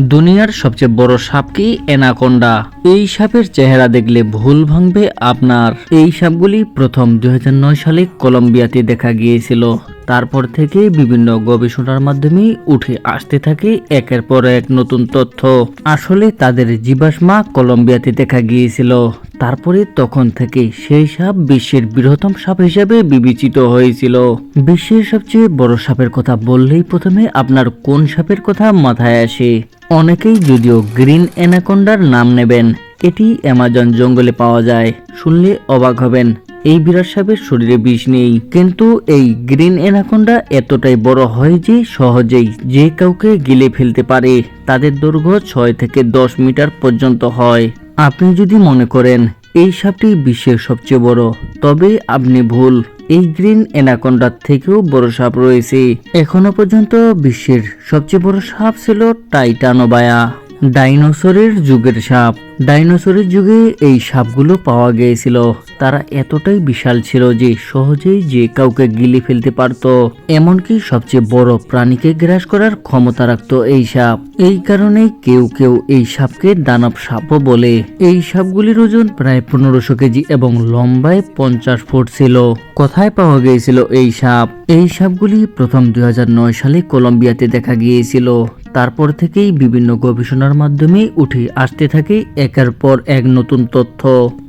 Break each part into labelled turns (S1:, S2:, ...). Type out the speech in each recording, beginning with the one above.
S1: দুনিয়ার সবচেয়ে বড় সাপ কি? এনাকোন্ডা। এই সাপের চেহারা দেখলে ভুল ভাঙবে আপনার। এই সাপগুলি প্রথম দু হাজার নয় সালে কলম্বিয়াতে দেখা গিয়েছিল। তারপর থেকে বিভিন্ন গবেষণার মাধ্যমে উঠে আসতে থাকে একের পর এক নতুন তথ্য। আসলে তাদের জীবাশ্মা কলম্বিয়াতে দেখা গিয়েছিল। তারপরে তখন থেকে সেই সাপ বিশ্বের বৃহত্তম সাপ হিসেবে বিবেচিত হয়েছিল। বিশ্বের সবচেয়ে বড় সাপের কথা বললেই প্রথমে আপনার কোন সাপের কথা মাথায় আসে? অনেকেই যদিও গ্রিন অ্যানাকোন্ডার নাম নেবেন, এটি অ্যামাজন জঙ্গলে পাওয়া যায়, শুনলে অবাক হবেন। এই বিরাট সাপের শরীরে বিষ নেই। কিন্তু এই গ্রিন অ্যানাকোন্ডা এতটাই বড় হয় যে সহজেই যে কাউকে গিলে ফেলতে পারে। তাদের দৈর্ঘ্য ছয় থেকে দশ মিটার পর্যন্ত হয়। আপনি যদি মনে করেন, এই সাপটি বিশ্বের সবচেয়ে বড়, তবে আপনি ভুল। এই গ্রিন অ্যানাকোন্ডার থেকেও বড় সাপ রয়েছে। এখনও পর্যন্ত বিশ্বের সবচেয়ে বড় সাপ ছিল টাইটানোবায়া। ডাইনোসরের যুগের সাপ। ডাইনোসরের যুগে এই সাপগুলো পাওয়া গিয়েছিল। তারা এতটাই বিশাল ছিল যে সহজেই যে কাউকে গিলে ফেলতে পারত। এমনকি সবচেয়ে বড় প্রাণীকে গ্রাস করার ক্ষমতা রাখত এই সাপ। এই কারণে কেউ কেউ এই সাপকে দানব সাপও বলে। এই সাপগুলির ওজন প্রায় পনেরোশো কেজি এবং লম্বায় পঞ্চাশ ফুট ছিল। কোথায় পাওয়া গিয়েছিল এই সাপ? এই সাপগুলি প্রথম দুই হাজার নয় সালে কলম্বিয়াতে দেখা গিয়েছিল। তারপর থেকেই বিভিন্ন গবেষণার মাধ্যমে উঠে আসতে থাকে একের পর এক নতুন তথ্য।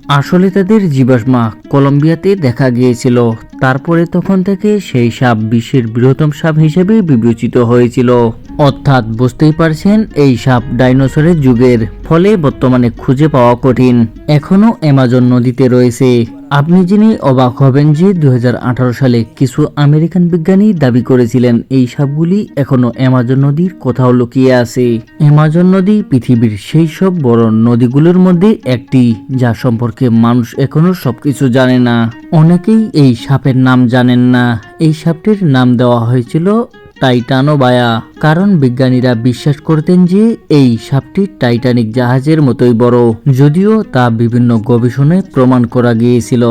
S1: আসলে তাদের জীবাশ্মা কলম্বিয়াতে দেখা গিয়েছিল। তারপরে তখন থেকে সেই সাপ বিশ্বের বৃহত্তম সাপ হিসেবে বিবেচিত হয়েছিল। অর্থাৎ বুঝতেই পারছেন এই সাপ ডাইনোসরের যুগের, ফলে বর্তমানে খুঁজে পাওয়া কঠিন। এখনও অ্যামাজন নদীতে রয়েছে। আপনি জেনে অবাক হবেন যে দু হাজার আঠারো সালে কিছু আমেরিকান বিজ্ঞানী দাবি করেছিলেন, এই সাপগুলি এখনও অ্যামাজন নদীর কোথাও লুকিয়ে আছে। অ্যামাজন নদী পৃথিবীর সেই সব বড় নদীগুলোর মধ্যে একটি, যা সম্পর্কে মানুষ এখনও সবকিছু জানে না। অনেকেই এই সাপের নাম জানেন না। এই সাপটির নাম দেওয়া হয়েছিল টাইটানোবায়া কারণ বিজ্ঞানীরা বিশ্বাস করতেন যে এই সাপটি টাইটানিক জাহাজের মতোই বড়। যদিও তা বিভিন্ন গবেষণায় প্রমাণ করা গিয়েছিল।